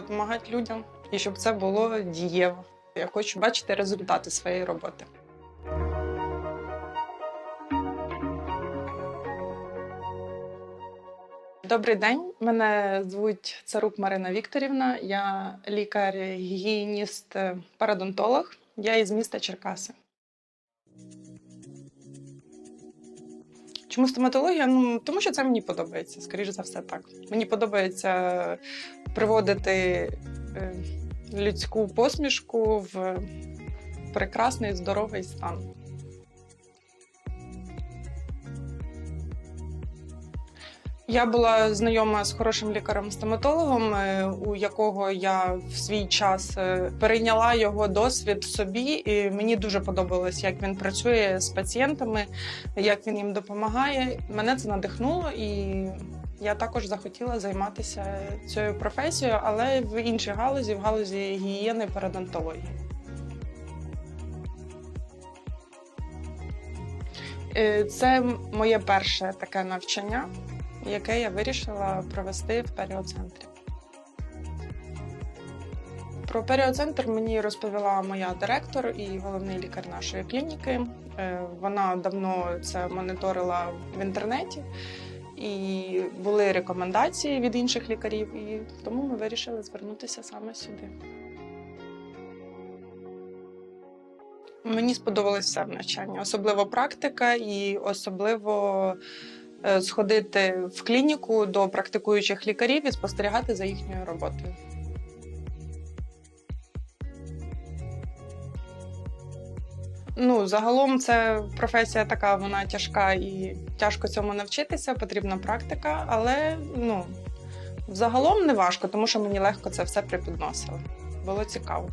допомагати людям і щоб це було дієво. Я хочу бачити результати своєї роботи. Добрий день, мене звуть Царук Марина Вікторівна. Я лікар-гігієніст, парадонтолог. Я із міста Черкаси. Чому стоматологія? Ну тому що це мені подобається, скоріш за все, так. Мені подобається приводити е, людську посмішку в прекрасний здоровий стан. Я була знайома з хорошим лікарем-стоматологом, е, у якого я в свій час е, перейняла його досвід собі, і мені дуже подобалось, як він працює з пацієнтами, як він їм допомагає. Мене це надихнуло, і я також захотіла займатися цією професією, але в іншій галузі, в галузі гігієни парадонтології. Е, Це моє перше таке навчання яке я вирішила провести в періоцентрі. Про періоцентр мені розповіла моя директор і головний лікар нашої клініки. Е, Вона давно це моніторила в інтернеті, і були рекомендації від інших лікарів, і тому ми вирішили звернутися саме сюди. Мені сподобалось все в навчанні, особливо практика і особливо сходити в клініку до практикуючих лікарів і спостерігати за їхньою роботою. Ну, загалом це професія така, вона тяжка і тяжко цьому навчитися, потрібна практика, але ну, загалом не важко, тому що мені легко це все припідносило. Було цікаво.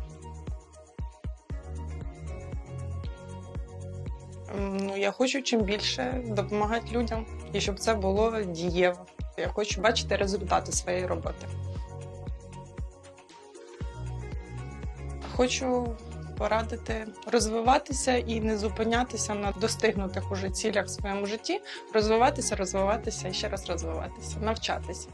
Я хочу чим більше допомагати людям і щоб це було дієво. Я хочу бачити результати своєї роботи. Хочу порадити розвиватися і не зупинятися на достигнутих уже цілях в своєму житті, розвиватися, розвиватися і ще раз розвиватися, навчатися.